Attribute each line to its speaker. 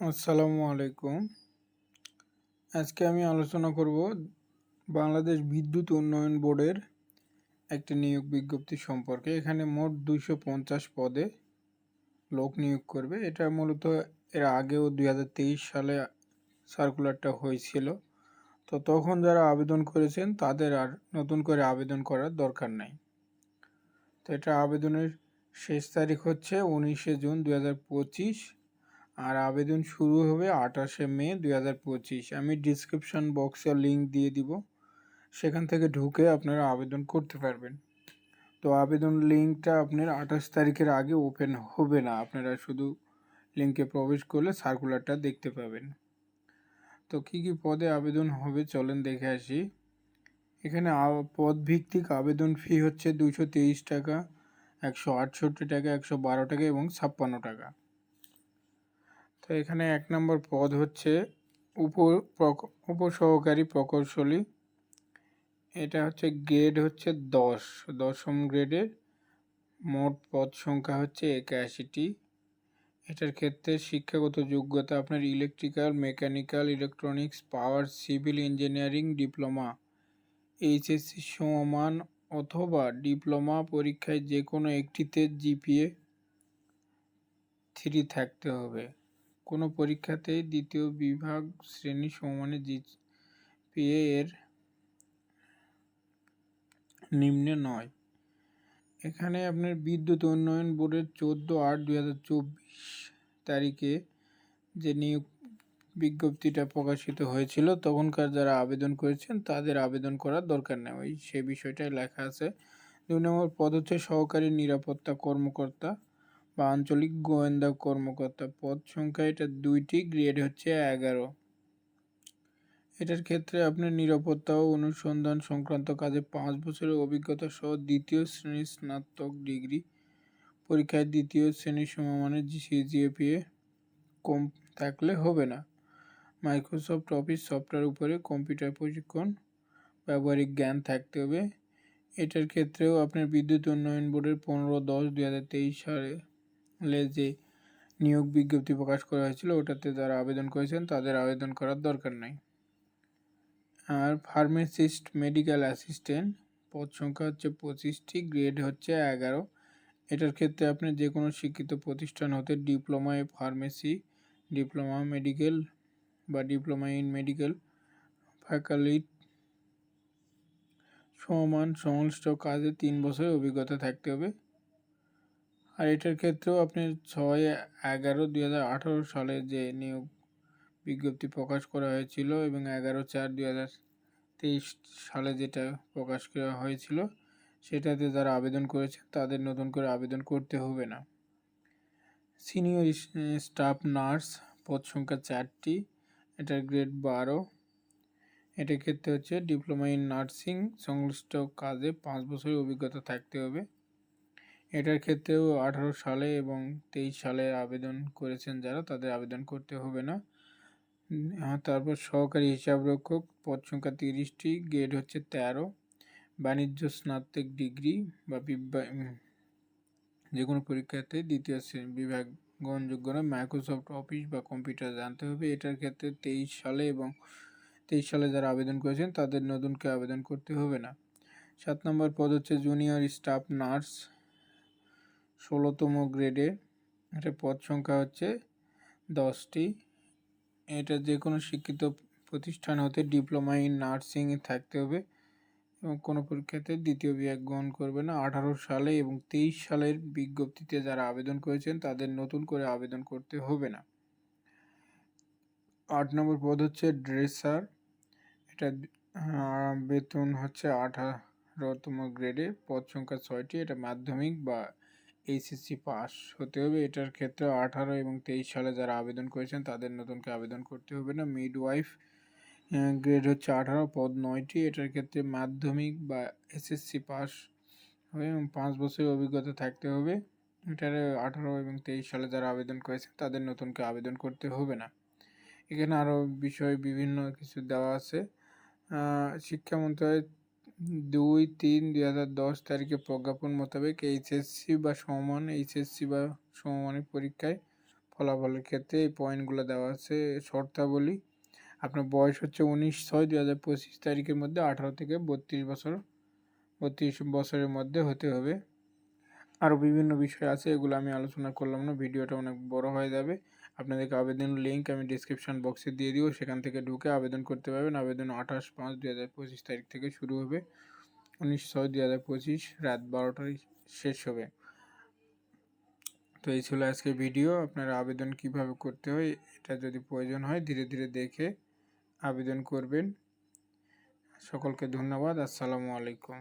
Speaker 1: আসসালামু আলাইকুম। আজকে আমি আলোচনা করব বাংলাদেশ বিদ্যুৎ উন্নয়ন বোর্ডের একটি নিয়োগ বিজ্ঞপ্তি সম্পর্কে। এখানে মোট দুইশো পঞ্চাশ পদে লোক নিয়োগ করবে। এটা মূলত এর আগেও দু হাজার তেইশ সালে সার্কুলারটা হয়েছিল। তো তখন যারা আবেদন করেছেন তাদের আর নতুন করে আবেদন করার দরকার নাই। তো এটা আবেদনের শেষ তারিখ হচ্ছে উনিশে জুন দু হাজার পঁচিশ। আর আবেদন শুরু হবে আঠাশে মে দুই হাজার পঁচিশ। আমি ডিসক্রিপশান বক্সে লিঙ্ক দিয়ে দিব। সেখান থেকে ঢুকে আপনারা আবেদন করতে পারবেন। তো আবেদন লিঙ্কটা আপনার আঠাশ তারিখের আগে ওপেন হবে না। আপনারা শুধু লিঙ্কে প্রবেশ করলে সার্কুলারটা দেখতে পাবেন। তো কি কি পদে আবেদন হবে চলেন দেখে আসি। এখানে পদ ভিত্তিক আবেদন ফি হচ্ছে দুশো তেইশ টাকা, একশো আটষট্টি টাকা, একশো বারো টাকা এবং ছাপ্পান্ন টাকা। তো এখানে এক নম্বর পদ হচ্ছে উপ উপসহকারী প্রকৌশলী। এটা হচ্ছে গ্রেড হচ্ছে দশ। দশম গ্রেডের মোট পদ সংখ্যা হচ্ছে একাশিটি। এটার ক্ষেত্রে শিক্ষাগত যোগ্যতা আপনার electrical mechanical electronics power civil engineering diploma HSC সমান অথবা ডিপ্লোমা পরীক্ষায় যে কোনো একটিতে জিপিএ থ্রি থাকতে হবে। কোনো পরীক্ষাতেই দ্বিতীয় বিভাগ শ্রেণি সমমানে জিপিএ এর নিম্নে নয়। এখানে আপনার বিদ্যুৎ উন্নয়ন বোর্ডের চোদ্দ আট দুই হাজার চব্বিশ তারিখে যে নিয়োগ বিজ্ঞপ্তিটা প্রকাশিত হয়েছিল, তখনকার যারা আবেদন করেছেন তাদের আবেদন করার দরকার নেই। ওই সে বিষয়টাই লেখা আছে। দুই নম্বর পদ হচ্ছে সহকারী নিরাপত্তা কর্মকর্তা বা আঞ্চলিক গোয়েন্দা কর্মকর্তা পদ সংখ্যা এটা দুইটি, গ্রেড হচ্ছে এগারো। এটার ক্ষেত্রে আপনার নিরাপত্তা ও অনুসন্ধান সংক্রান্ত কাজে পাঁচ বছরের অভিজ্ঞতা সহ দ্বিতীয় শ্রেণির স্নাতক ডিগ্রি পরীক্ষায় দ্বিতীয় শ্রেণির সমমানের সিজিএপিএ কম থাকলে হবে না। মাইক্রোসফট অফিস সফটওয়্যার উপরে কম্পিউটার প্রশিক্ষণ, ব্যবহারিক জ্ঞান থাকতে হবে। এটার ক্ষেত্রেও আপনার বিদ্যুৎ উন্নয়ন বোর্ডের পনেরো দশ দুই হাজার তেইশ সালে যে নিয়োগ বিজ্ঞপ্তি প্রকাশ করা হয়েছিল, ওটাতে যারা আবেদন করেছেন তাদের আবেদন করার দরকার নাই। আর ফার্মাসিস্ট মেডিকেল অ্যাসিস্ট্যান্ট, পদ সংখ্যা হচ্ছে পঁচিশটি, গ্রেড হচ্ছে এগারো। এটার ক্ষেত্রে আপনি যে কোনো শিক্ষিত প্রতিষ্ঠান হতে ডিপ্লোমা এ ফার্মেসি, ডিপ্লোমা মেডিকেল বা ডিপ্লোমা ইন মেডিকেল ফ্যাকালিট সমান সংশ্লিষ্ট কাজে তিন বছরের অভিজ্ঞতা থাকতে হবে। আর এটার ক্ষেত্রেও আপনি ছয় এগারো দুই সালে যে নিয়োগ বিজ্ঞপ্তি প্রকাশ করা হয়েছিল এবং এগারো চার দুই তেইশ সালে যেটা প্রকাশ করা হয়েছিল, সেটাতে যারা আবেদন করেছে তাদের নতুন করে আবেদন করতে হবে না। সিনিয়র স্টাফ নার্স পদ সংখ্যা চারটি, এটার গ্রেড বারো। এটার ক্ষেত্রে হচ্ছে ডিপ্লোমা ইন নার্সিং, সংশ্লিষ্ট কাজে পাঁচ বছরের অভিজ্ঞতা থাকতে হবে। এটার ক্ষেত্রেও আঠারো সালে এবং তেইশ সালে আবেদন করেছেন যারা, তাদের আবেদন করতে হবে না। তারপর সহকারী হিসাবরক্ষক, পদ সংখ্যা তিরিশটি, গ্রেড হচ্ছে তেরো, বাণিজ্য স্নাতক ডিগ্রি বা যে কোনো পরীক্ষাতে দ্বিতীয় শ্রেণি বিভাগ গ্রহণযোগ্য নয়। মাইক্রোসফট অফিস বা কম্পিউটার জানতে হবে। এটার ক্ষেত্রে তেইশ সালে এবং তেইশ সালে যারা আবেদন করেছেন, তাদের নতুনকে আবেদন করতে হবে না। সাত নম্বর পদ হচ্ছে জুনিয়র স্টাফ নার্স। ষোলোতম গ্রেডে এটা পদ সংখ্যা হচ্ছে দশটি। এটা যে কোনো শিক্ষিত প্রতিষ্ঠান হতে ডিপ্লোমা ইন নার্সিংয়ে থাকতে হবে এবং কোনো পরীক্ষাতে দ্বিতীয় বিভাগ গ্রহণ করবে না। আঠারো সালে এবং তেইশ সালের বিজ্ঞপ্তিতে যারা আবেদন করেছেন তাদের নতুন করে আবেদন করতে হবে না। আট নম্বর পদ হচ্ছে ড্রেসার। এটা বেতন হচ্ছে আঠারোতম গ্রেডে, পদ সংখ্যা ছয়টি। এটা মাধ্যমিক বা এইচএসসি পাস হতে হবে। এটার ক্ষেত্রে আঠারো এবং তেইশ সালে যারা আবেদন করেছেন, তাদের নতুনকে আবেদন করতে হবে না। মিড ওয়াইফ গ্রেড হচ্ছে আঠারো, পদ নয়টি। এটার ক্ষেত্রে মাধ্যমিক বা এসএসসি পাস হবে এবং পাঁচ বছরের অভিজ্ঞতা থাকতে হবে। এটার আঠারো এবং তেইশ সালে যারা আবেদন করেছেন, তাদের নতুনকে আবেদন করতে হবে না। এখানে আরও বিষয় বিভিন্ন কিছু দেওয়া আছে। শিক্ষা মন্ত্রণালয় দুই তিন দুই হাজার দশ তারিখে প্রজ্ঞাপন মোতাবেক এইচএসসি বা সমমান এইচএসসি বা সমমানের পরীক্ষায় ফলাফলের ক্ষেত্রে এই পয়েন্টগুলো দেওয়া আছে। শর্তাবলী, আপনার বয়স হচ্ছে উনিশ ছয় দুই হাজার পঁচিশ তারিখের মধ্যে আঠারো থেকে বত্রিশ বছর, বত্রিশ বছরের মধ্যে হতে হবে। আরও বিভিন্ন বিষয় আছে, এগুলো আমি আলোচনা করলাম না, ভিডিওটা অনেক বড় হয়ে যাবে। আপনাদেরকে আবেদন লিঙ্ক আমি ডিসক্রিপশন বক্সে দিয়ে দিব, সেখান থেকে ঢুকে আবেদন করতে পারবেন। আবেদন আঠাশ পাঁচ দুই হাজার পঁচিশ তারিখ থেকে শুরু হবে। উনিশ ছয় দুই হাজার পঁচিশ রাত বারোটায় শেষ হবে। তো এই ছিল আজকে ভিডিও আপনারা আবেদন কীভাবে করতে হয়, এটা যদি প্রয়োজন হয়, ধীরে ধীরে দেখে আবেদন করবেন। সকলকে ধন্যবাদ। আসসালামু আলাইকুম।